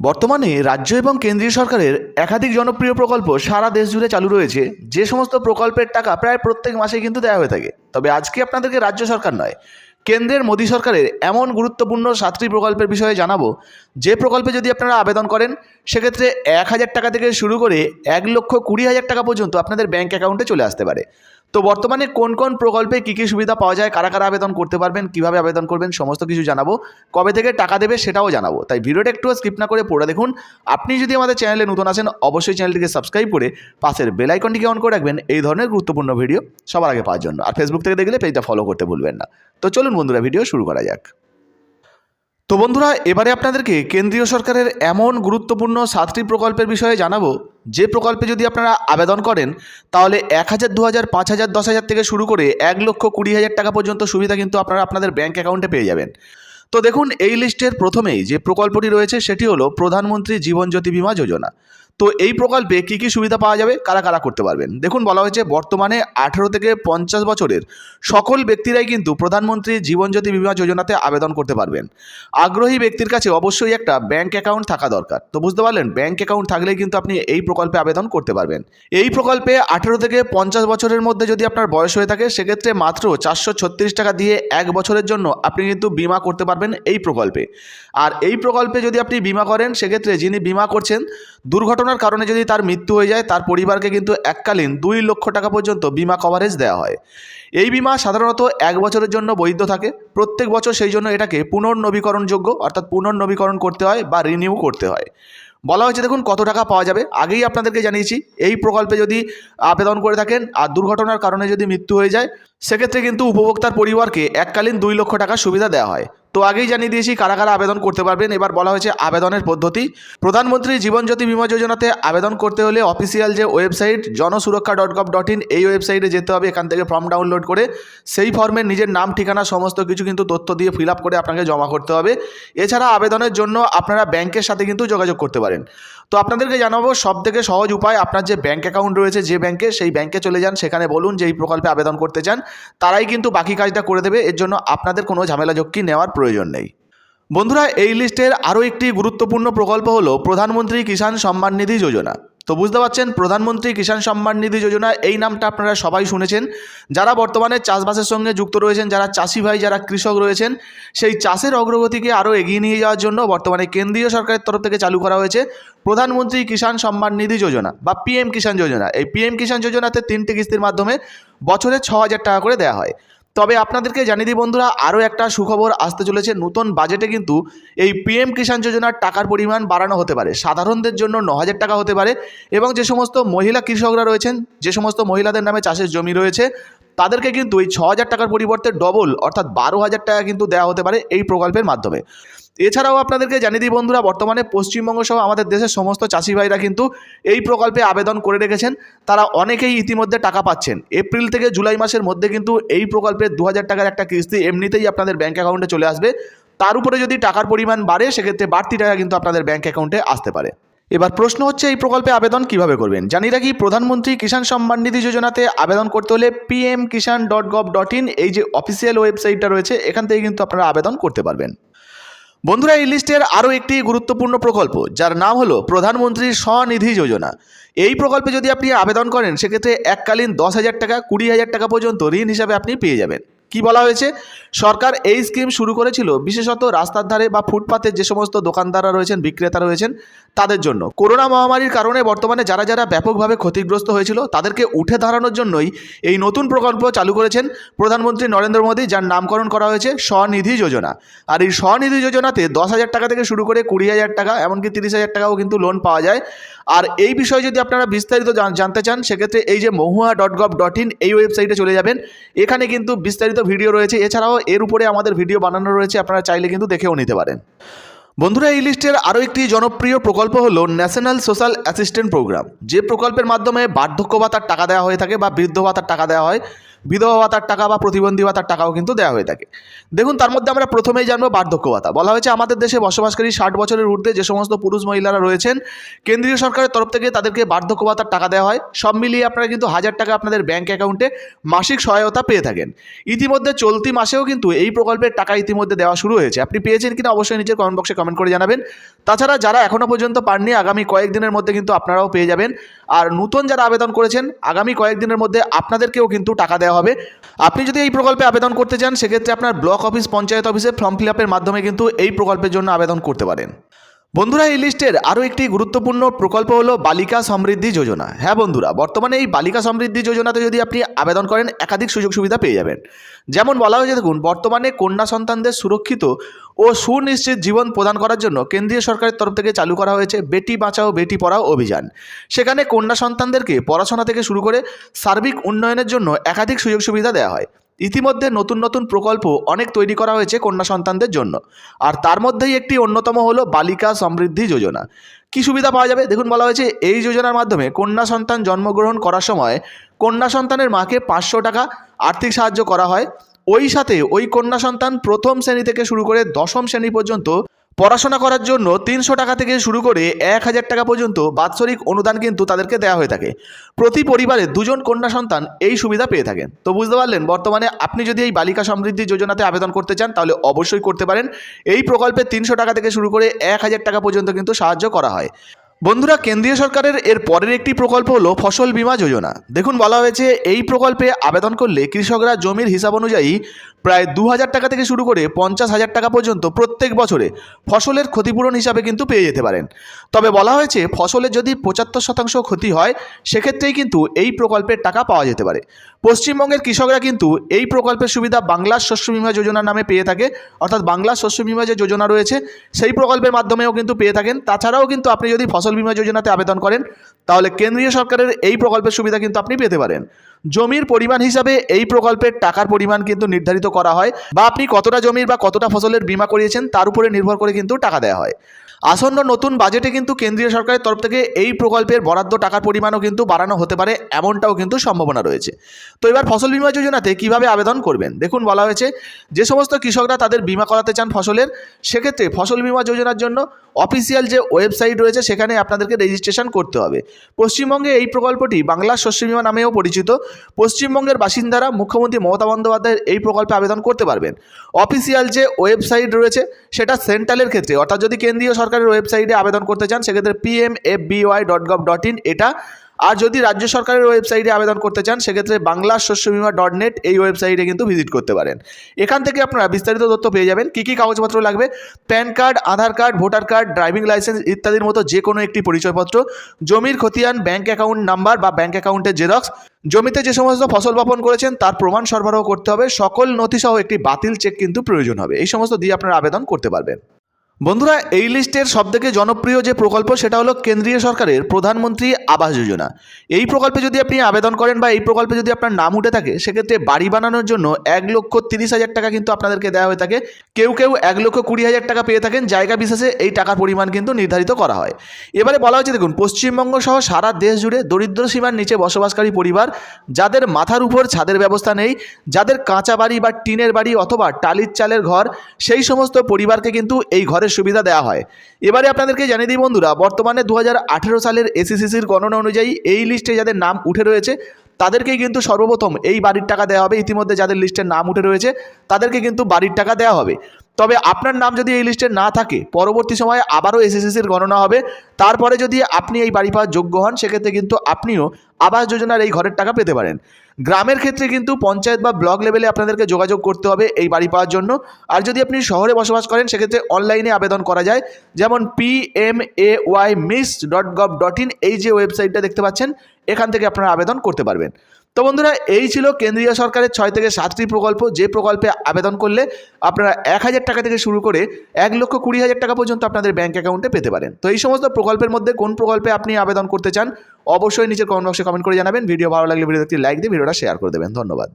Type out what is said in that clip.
বর্তমানে রাজ্য এবং কেন্দ্রীয় সরকারের একাধিক জনপ্রিয় প্রকল্প সারা দেশ জুড়ে চালু রয়েছে। যে সমস্ত প্রকল্পের টাকা প্রায় প্রত্যেক মাসে কিন্তু দেওয়া হয়ে থাকে। তবে আজকে আপনাদেরকে রাজ্য সরকার নয়, কেন্দ্রের মোদী সরকারের এমন গুরুত্বপূর্ণ সাতটি প্রকল্পের বিষয়ে জানাব। যে প্রকল্পে যদি আপনারা আবেদন করেন, সেক্ষেত্রে এক হাজার টাকা থেকে শুরু করে এক লক্ষ কুড়ি হাজার টাকা পর্যন্ত আপনাদের ব্যাঙ্ক অ্যাকাউন্টে চলে আসতে পারে। তো বর্তমানে কোন কোন প্রকল্পে কী কী সুবিধা পাওয়া যায়, কারা কারা আবেদন করতে পারবেন, কীভাবে আবেদন করবেন, সমস্ত কিছু জানাব। কবে থেকে টাকা দেবে সেটাও জানাব। তাই ভিডিওটা একটু স্কিপ না করে পড়ে দেখুন। আপনি যদি আমাদের চ্যানেলে নতুন আসেন অবশ্যই চ্যানেলটিকে সাবস্ক্রাইব করে পাশের বেল আইকনটিকে অন করে রাখবেন। এই ধরনের গুরুত্বপূর্ণ ভিডিও সবার আগে পাওয়ার জন্য। আর ফেসবুক থেকে দেখলে পেজটা ফলো করতে ভুলবেন না। তো চলুন বন্ধুরা ভিডিও শুরু করা যাক। তো বন্ধুরা, এবারে আপনাদেরকে কেন্দ্রীয় সরকারের এমন গুরুত্বপূর্ণ সাতটি প্রকল্পের বিষয়ে জানাব। যে প্রকল্পে যদি আপনারা আবেদন করেন, তাহলে এক হাজার, দু হাজার, পাঁচ হাজার, দশ হাজার থেকে শুরু করে এক লক্ষ কুড়ি হাজার টাকা পর্যন্ত সুবিধা কিন্তু আপনারা আপনাদের ব্যাঙ্ক অ্যাকাউন্টে পেয়ে যাবেন। তো দেখুন, এই লিস্টের প্রথমেই যে প্রকল্পটি রয়েছে, সেটি হলো প্রধানমন্ত্রী জীবন জ্যোতি বিমা যোজনা। তো এই প্রকল্পে কী কী সুবিধা পাওয়া যাবে? কারা কারা করতে পারবেন? দেখুন, বলা হয়েছে বর্তমানে আঠেরো থেকে পঞ্চাশ বছরের সকল ব্যক্তিরাই কিন্তু প্রধানমন্ত্রী জীবন জ্যোতি বীমা যোজনাতে আবেদন করতে পারবেন। আগ্রহী ব্যক্তির কাছে অবশ্যই একটা ব্যাংক অ্যাকাউন্ট থাকা দরকার। তো বুঝতে পারলেন, ব্যাংক অ্যাকাউন্ট থাকলেই কিন্তু আপনি এই প্রকল্পে আবেদন করতে পারবেন। এই প্রকল্পে আঠেরো থেকে পঞ্চাশ বছরের মধ্যে যদি আপনার বয়স হয়ে থাকে, সেক্ষেত্রে মাত্র চারশো ছত্রিশ টাকা দিয়ে এক বছরের জন্য আপনি কিন্তু বিমা করতে পারবেন এই প্রকল্পে। আর এই প্রকল্পে যদি আপনি বিমা করেন, সেক্ষেত্রে যিনি বিমা করছেন দুর্ঘটনার কারণে যদি তার মৃত্যু হয়ে যায়, তার পরিবারকে কিন্তু এককালীন দুই লক্ষ টাকা পর্যন্ত বিমা কভারেজ দেওয়া হয়। এই বিমা সাধারণত এক বছরের জন্য বৈধ থাকে। প্রত্যেক বছর সেই জন্য এটাকে পুনর্নবীকরণযোগ্য, অর্থাৎ পুনর্নবীকরণ করতে হয় বা রিনিউ করতে হয়। বলা হয়েছে দেখুন কত টাকা পাওয়া যাবে। আগেই আপনাদেরকে জানিয়েছি, এই প্রকল্পে যদি আবেদন করে থাকেন আর দুর্ঘটনার কারণে যদি মৃত্যু হয়ে যায়, সেক্ষেত্রে কিন্তু উপভোক্তার পরিবারকে এককালীন দুই লক্ষ টাকা সুবিধা দেওয়া হয়। তো আগেই জানিয়ে দিয়েছি কারা কারা আবেদন করতে পারবেন। এবার বলা হয়েছে আবেদনের পদ্ধতি। প্রধানমন্ত্রী জীবনজ্যোতি বিমা যোজনাতে আবেদন করতে হলে অফিসিয়াল যে website Jansuraksha dot gov dot in এই ওয়েবসাইটে যেতে হবে। এখান থেকে ফর্ম ডাউনলোড করে সেই ফর্মে নিজের নাম, ঠিকানা, সমস্ত কিছু কিন্তু তথ্য দিয়ে ফিল করে আপনাকে জমা করতে হবে। এছাড়া আবেদনের জন্য আপনারা ব্যাংকের সাথে কিন্তু যোগাযোগ করতে পারেন। তো আপনাদেরকে জানাব সব থেকে সহজ উপায়, আপনার যে ব্যাঙ্ক অ্যাকাউন্ট রয়েছে যে ব্যাঙ্কে সেই ব্যাঙ্কে চলে যান, সেখানে বলুন যে এই প্রকল্পে আবেদন করতে চান, তারাই কিন্তু বাকি কাজটা করে দেবে, এর জন্য আপনাদের কোনো ঝামেলা ঝক্কি নেওয়ার প্রয়োজন নেই। বন্ধুরা, এই লিস্টের আরও একটি গুরুত্বপূর্ণ প্রকল্প হলো প্রধানমন্ত্রী কিষাণ সম্মান নিধি যোজনা। তো বুঝতে পারছেন, প্রধানমন্ত্রী কিষাণ সম্মান নিধি যোজনা, এই নামটা আপনারা সবাই শুনেছেন। যারা বর্তমানে চাষবাসের সঙ্গে যুক্ত রয়েছেন, যারা চাষি ভাই, যারা কৃষক রয়েছেন, সেই চাষের অগ্রগতিকে আরও এগিয়ে নিয়ে যাওয়ার জন্য বর্তমানে কেন্দ্রীয় সরকারের তরফ থেকে চালু করা হয়েছে প্রধানমন্ত্রী কিষাণ সম্মান নিধি যোজনা বা পিএম কিষাণ যোজনা। এই পিএম কিষাণ যোজনাতে তিনটি কিস্তির মাধ্যমে বছরে ছ হাজার টাকা করে দেওয়া হয়। তবে আপনাদেরকে জানিয়ে দিই বন্ধুরা, আরও একটা সুখবর আসতে চলেছে। নতুন বাজেটে কিন্তু এই পিএম কিষাণ যোজনার টাকার পরিমাণ বাড়ানো হতে পারে। সাধারণদের জন্য ন হাজার টাকা হতে পারে এবং যে সমস্ত মহিলা কৃষকরা রয়েছেন, যে সমস্ত মহিলাদের নামে চাষের জমি রয়েছে, তাদেরকে কিন্তু এই ছ হাজার টাকার পরিবর্তে ডবল অর্থাৎ বারো হাজার টাকা কিন্তু দেওয়া হতে পারে এই প্রকল্পের মাধ্যমে। এছাড়াও আপনাদেরকে জানিয়ে দিই বন্ধুরা, বর্তমানে পশ্চিমবঙ্গ সহ আমাদের দেশের সমস্ত চাষি ভাইরা কিন্তু এই প্রকল্পে আবেদন করে রেখেছেন। তারা অনেকেই ইতিমধ্যে টাকা পাচ্ছেন। এপ্রিল থেকে জুলাই মাসের মধ্যে কিন্তু এই প্রকল্পের দু হাজার টাকার একটা কিস্তি এমনিতেই আপনাদের ব্যাঙ্ক অ্যাকাউন্টে চলে আসবে। তার উপরে যদি টাকার পরিমাণ বাড়ে, সেক্ষেত্রে বাড়তি টাকা কিন্তু আপনাদের ব্যাঙ্ক অ্যাকাউন্টে আসতে পারে। এবার প্রশ্ন হচ্ছে, এই প্রকল্পে আবেদন কীভাবে করবেন? জানি রাখি, প্রধানমন্ত্রী কিষাণ সম্মান নিধি যোজনাতে আবেদন করতে হলে PM Kisan dot dot in এই যে অফিসিয়াল ওয়েবসাইটটা রয়েছে, এখান থেকে কিন্তু আপনারা আবেদন করতে পারবেন। বন্ধুরা, এই লিস্টের আরও একটি গুরুত্বপূর্ণ প্রকল্প, যার নাম হলো প্রধানমন্ত্রী স্বনিধি যোজনা। এই প্রকল্পে যদি আপনি আবেদন করেন, সেক্ষেত্রে এককালীন দশ হাজার টাকা, কুড়ি হাজার টাকা পর্যন্ত ঋণ হিসাবে আপনি পেয়ে যাবেন। কি বলা হয়েছে? সরকার এই স্কিম শুরু করেছিল বিশেষত রাস্তার ধারে বা ফুটপাতের যে সমস্ত দোকানদাররা রয়েছেন, বিক্রেতা রয়েছেন, তাদের জন্য। করোনা মহামারীর কারণে বর্তমানে যারা যারা ব্যাপকভাবে ক্ষতিগ্রস্ত হয়েছিল, তাদেরকে উঠে দাঁড়ানোর জন্যই এই নতুন প্রকল্প চালু করেছেন প্রধানমন্ত্রী নরেন্দ্র মোদী, যার নামকরণ করা হয়েছে স্বনিধি যোজনা। আর এই স্বনিধি যোজনাতে দশ হাজার টাকা থেকে শুরু করে কুড়ি হাজার টাকা, এমনকি তিরিশ হাজার টাকাও কিন্তু লোন পাওয়া যায়। আর এই বিষয়ে যদি আপনারা বিস্তারিত জানতে চান, সেক্ষেত্রে এই যে Mahua dot gov dot in এই ওয়েবসাইটে চলে যাবেন। এখানে কিন্তু বিস্তারিত ভিডিও রয়েছে। এছাড়াও এর উপরে আমাদের ভিডিও বানানো রয়েছে। আপনারা চাইলে কিন্তু দেখেও নিতে পারেন। বন্ধুরা, এই লিস্টের আরও একটি জনপ্রিয় প্রকল্প হলো ন্যাশনাল সোশ্যাল অ্যাসিস্ট্যান্ট প্রোগ্রাম যে প্রকল্পের মাধ্যমে বার্ধক্য ভাতার টাকা দেওয়া হয়ে থাকে বা বৃদ্ধ ভাতার টাকা দেওয়া হয় বিধবা ভাতার টাকা বা প্রতিবন্ধী ভাতার টাকাও কিন্তু দেওয়া হয়ে থাকে। দেখুন, তার মধ্যে আমরা প্রথমেই জানব বার্ধক্য ভাতা। বলা হয়েছে, আমাদের দেশে বসবাসকারী ষাট বছরের ঊর্ধ্বে যে সমস্ত পুরুষ মহিলারা রয়েছেন, কেন্দ্রীয় সরকারের তরফ থেকে তাদেরকে বার্ধক্য ভাতার টাকা দেওয়া হয়। সব মিলিয়ে আপনারা কিন্তু হাজার টাকা আপনাদের ব্যাঙ্ক অ্যাকাউন্টে মাসিক সহায়তা পেয়ে থাকেন। ইতিমধ্যে চলতি মাসেও কিন্তু এই প্রকল্পের টাকা ইতিমধ্যে দেওয়া শুরু হয়েছে। আপনি পেয়েছেন কিনা অবশ্যই নিচের কমেন্ট বক্সে কমেন্ট করে জানাবেন। তাছাড়া যারা এখনও পর্যন্ত পাননি, আগামী কয়েকদিনের মধ্যে কিন্তু আপনারাও পেয়ে যাবেন। আর নতুন যারা আবেদন করেছেন, আগামী কয়েকদিনের মধ্যে আপনাদেরকেও কিন্তু টাকা দেওয়া হবে। আপনি যদি এই প্রকল্পে আবেদন করতে চান, সেক্ষেত্রে আপনার ব্লক অফিস, পঞ্চায়েত অফিসে ফর্ম ফিল মাধ্যমে কিন্তু এই প্রকল্পের জন্য আবেদন করতে পারেন। বন্ধুরা, এই লিস্টের আরও একটি গুরুত্বপূর্ণ প্রকল্প হলো বালিকা সমৃদ্ধি যোজনা। হ্যাঁ বন্ধুরা, বর্তমানে এই বালিকা সমৃদ্ধি যোজনাতে যদি আপনি আবেদন করেন, একাধিক সুযোগ সুবিধা পেয়ে যাবেন। যেমন বলা হয়েছে, দেখুন, বর্তমানে কন্যা সন্তানদের সুরক্ষিত ও সুনিশ্চিত জীবন প্রদান করার জন্য কেন্দ্রীয় সরকারের তরফ থেকে চালু করা হয়েছে বেটি বাঁচাও, বেটি পড়াও অভিযান। সেখানে কন্যা সন্তানদেরকে পড়াশোনা থেকে শুরু করে সার্বিক উন্নয়নের জন্য একাধিক সুযোগ সুবিধা দেওয়া হয়। ইতিমধ্যে নতুন নতুন প্রকল্প অনেক তৈরি করা হয়েছে কন্যা সন্তানদের জন্য। আর তার মধ্যেই একটি অন্যতম হলো বালিকা সমৃদ্ধি যোজনা। কি সুবিধা পাওয়া যাবে? দেখুন, বলা হয়েছে এই যোজনার মাধ্যমে কন্যা সন্তান জন্মগ্রহণ করার সময় কন্যা সন্তানের মাকে পাঁচশো টাকা আর্থিক সাহায্য করা হয়। ওই সাথে ওই কন্যা সন্তান প্রথম শ্রেণি থেকে শুরু করে দশম শ্রেণি পর্যন্ত পড়াশোনা করার জন্য তিনশো টাকা থেকে শুরু করে এক হাজার টাকা পর্যন্ত বাৎসরিক অনুদান কিন্তু তাদেরকে দেওয়া হয়ে থাকে। প্রতি পরিবারে দুজন কন্যা সন্তান এই সুবিধা পেয়ে থাকেন তো বুঝতে পারলেন, বর্তমানে আপনি যদি এই বালিকা সমৃদ্ধি যোজনাতে আবেদন করতে চান, তাহলে অবশ্যই করতে পারেন। এই প্রকল্পে তিনশো টাকা থেকে শুরু করে এক হাজার টাকা পর্যন্ত কিন্তু সাহায্য করা হয়। বন্ধুরা, কেন্দ্রীয় সরকারের এর পরের একটি প্রকল্প হলো ফসল বীমা যোজনা। দেখুন, বলা হয়েছে এই প্রকল্পে আবেদন করলে কৃষকরা জমির হিসাব অনুযায়ী প্রায় দু হাজার টাকা থেকে শুরু করে পঞ্চাশ হাজার টাকা পর্যন্ত প্রত্যেক বছরে ফসলের ক্ষতিপূরণ হিসাবে কিন্তু পেয়ে যেতে পারেন। তবে বলা হয়েছে, ফসলের যদি পঁচাত্তর শতাংশ ক্ষতি হয়, সেক্ষেত্রেই কিন্তু এই প্রকল্পের টাকা পাওয়া যেতে পারে। পশ্চিমবঙ্গের কৃষকরা কিন্তু এই প্রকল্পের সুবিধা বাংলার শস্য বীমা যোজনা নামে পেয়ে থাকে। অর্থাৎ বাংলার শস্য বীমা যে যোজনা রয়েছে, সেই প্রকল্পের মাধ্যমেও কিন্তু পেয়ে থাকেন। তাছাড়াও কিন্তু আপনি যদি ফসল বীমা যোজনাতে আবেদন করেন, তাহলে কেন্দ্রীয় সরকারের এই প্রকল্পের সুবিধা কিন্তু আপনি পেতে পারেন। জমির পরিমাণ হিসাবে এই প্রকল্পের টাকার পরিমাণ কিন্তু নির্ধারিত করা হয়, বা আপনি কতটা জমির বা কতটা ফসলের বীমা করিয়েছেন তার উপরে নির্ভর করে কিন্তু টাকা দেওয়া হয়। আসন্ন নতুন বাজেটে কিন্তু কেন্দ্রীয় সরকারের তরফ থেকে এই প্রকল্পের বরাদ্দ টাকার পরিমাণও কিন্তু বাড়ানো হতে পারে, এমনটাও কিন্তু সম্ভাবনা রয়েছে। তো এবার ফসল বীমা যোজনাতে কীভাবে আবেদন করবেন? দেখুন, বলা হয়েছে, যে সমস্ত কৃষকরা তাদের বীমা করাতে চান ফসলের, সেক্ষেত্রে ফসল বীমা যোজনার জন্য অফিসিয়াল যে ওয়েবসাইট রয়েছে, সেখানে আপনাদেরকে রেজিস্ট্রেশন করতে হবে। পশ্চিমবঙ্গে এই প্রকল্পটি বাংলার শস্য বীমা নামেও পরিচিত। পশ্চিমবঙ্গের বাসিন্দারা মুখ্যমন্ত্রী মমতা বন্দ্যোপাধ্যায়ের এই প্রকল্পে আবেদন করতে পারবেন। অফিসিয়াল যে ওয়েবসাইট রয়েছে, সেটা সেন্ট্রালের ক্ষেত্রে, অর্থাৎ যদি কেন্দ্রীয় সরকারের ওয়েবসাইটে আবেদন করতে চান, সেক্ষেত্রে P PM F B Y dot gov dot in এটা। আর যদি রাজ্য সরকারের ওয়েবসাইটে আবেদন করতে চান, সেক্ষেত্রে বাংলা শস্য বীমা ডট নেট এই ওয়েবসাইটে কিন্তু ভিজিট করতে পারেন। এখান থেকে আপনারা বিস্তারিত তথ্য পেয়ে যাবেন, কী কী কাগজপত্র লাগবে, pan card, Aadhaar card, voter card, driving licence ইত্যাদির মতো যে কোনো একটি পরিচয়পত্র, জমির খতিয়ান ব্যাঙ্ক অ্যাকাউন্ট নাম্বার বা ব্যাঙ্ক অ্যাকাউন্টের জেরক্স, জমিতে যে সমস্ত ফসল বপন করেছেন তার প্রমাণ সরবরাহ করতে হবে, সকল নথিসহ একটি বাতিল চেক কিন্তু প্রয়োজন হবে। এই সমস্ত দিয়ে আপনারা আবেদন করতে পারবেন। বন্ধুরা, এই লিস্টের সবথেকে জনপ্রিয় যে প্রকল্প সেটা হলো কেন্দ্রীয় সরকারের প্রধানমন্ত্রী আবাস যোজনা। এই প্রকল্পে যদি আপনি আবেদন করেন বা এই প্রকল্পে যদি আপনার নাম উঠে থাকে, সেক্ষেত্রে বাড়ি বানানোর জন্য এক লক্ষ তিরিশ হাজার টাকা কিন্তু আপনাদেরকে দেওয়া হয়ে থাকে। কেউ কেউ এক লক্ষ কুড়ি হাজার টাকা পেয়ে থাকেন, জায়গা বিশেষে এই টাকার পরিমাণ কিন্তু নির্ধারিত করা হয়। এবারে বলা হচ্ছে দেখুন, পশ্চিমবঙ্গ সহ সারা দেশ জুড়ে দরিদ্র সীমার নিচে বসবাসকারী পরিবার, যাদের মাথার উপর ছাদের ব্যবস্থা নেই, যাদের কাঁচা বাড়ি বা টিনের বাড়ি অথবা টালির চালের ঘর, সেই সমস্ত পরিবারকে কিন্তু এই ঘরের সুবিধা দেওয়া হয়। এবারে আপনাদেরকে জানিয়ে দিই বন্ধুরা, বর্তমানে দু হাজার আঠারো সালের এসিসিসির গণনা অনুযায়ী এই লিস্টে যাদের নাম উঠে রয়েছে, তাদেরকেই কিন্তু সর্বপ্রথম এই বাড়ির টাকা দেওয়া হবে। ইতিমধ্যে যাদের লিস্টের নাম উঠে রয়েছে, তাদেরকে কিন্তু বাড়ির টাকা দেওয়া হবে। তবে আপনার নাম যদি এই লিস্টে না থাকে, পরবর্তী সময়ে আবারও এসএসসির গণনা হবে। তারপরে যদি আপনি এই বাড়ি পাওয়ার যোগ্য হন, সেক্ষেত্রে কিন্তু আপনিও আবাস যোজনার এই ঘরের টাকা পেতে পারেন। গ্রামের ক্ষেত্রে কিন্তু পঞ্চায়েত বা ব্লক লেভেলে আপনাদেরকে যোগাযোগ করতে হবে এই বাড়ি পাওয়ার জন্য। আর যদি আপনি শহরে বসবাস করেন, সেক্ষেত্রে অনলাইনে আবেদন করা যায়। যেমন P M A Y MIS dot gov dot in এই যে ওয়েবসাইটটা দেখতে পাচ্ছেন এখান থেকে আপনারা আবেদন করতে পারবেন। তো বন্ধুরা, এই ছিল কেন্দ্রীয় সরকারের ছয় থেকে সাতটি প্রকল্প। যে প্রকল্পে আবেদন করলে আপনারা এক হাজার টাকা থেকে শুরু করে এক লক্ষ কুড়ি হাজার টাকা পর্যন্ত আপনাদের ব্যাঙ্ক অ্যাকাউন্টে পেতে পারেন। তো এই সমস্ত প্রকল্পের মধ্যে কোন প্রকল্পে আপনি আবেদন করতে চান, অবশ্যই নিচের কমেন্ট বক্সে কমেন্ট করে জানাবেন। ভিডিও ভালো লাগলে ভিডিও একটি লাইক দিয়ে ভিডিওটা শেয়ার করে দেবেন। ধন্যবাদ।